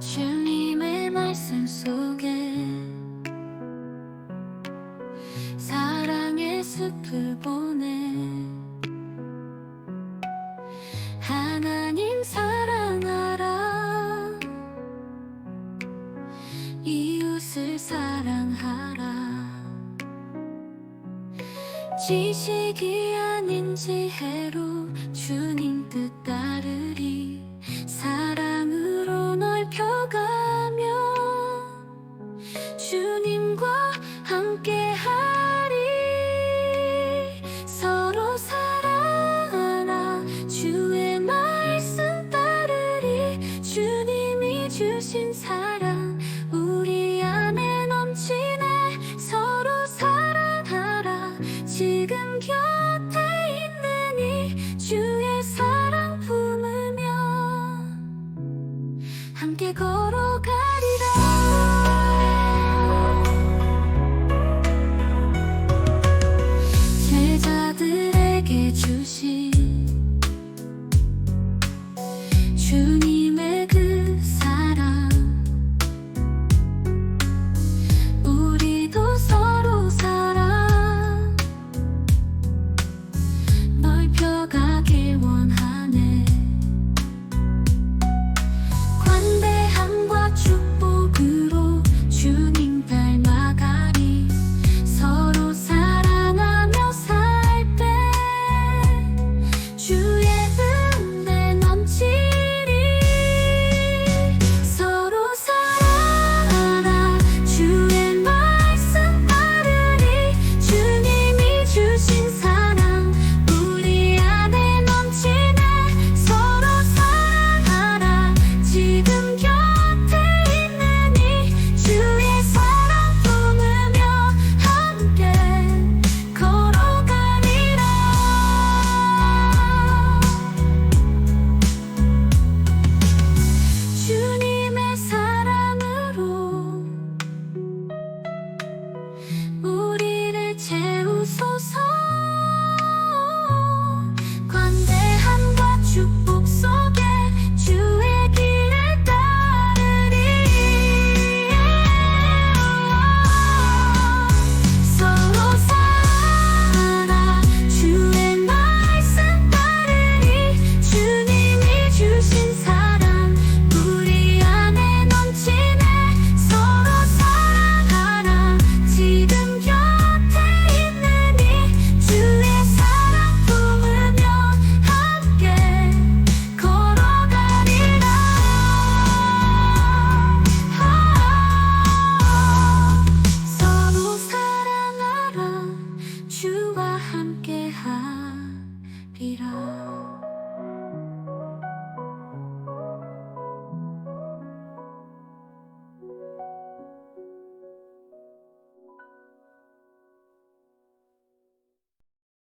주님의 말씀 속에 사랑의 숲을 보내 하나님 사랑하라. 이웃을 사랑하라. 지식이 아닌 지혜로 주님 뜻 따르리 주님과 함께 하리. 서로 사랑하라 주의 말씀 따르리. 주님이 주신 사랑 우리 안에 넘치네. 서로 사랑하라. 지금 곁에 있느니 주의 사랑 품으며 함께 걸어가리 주님 Oh.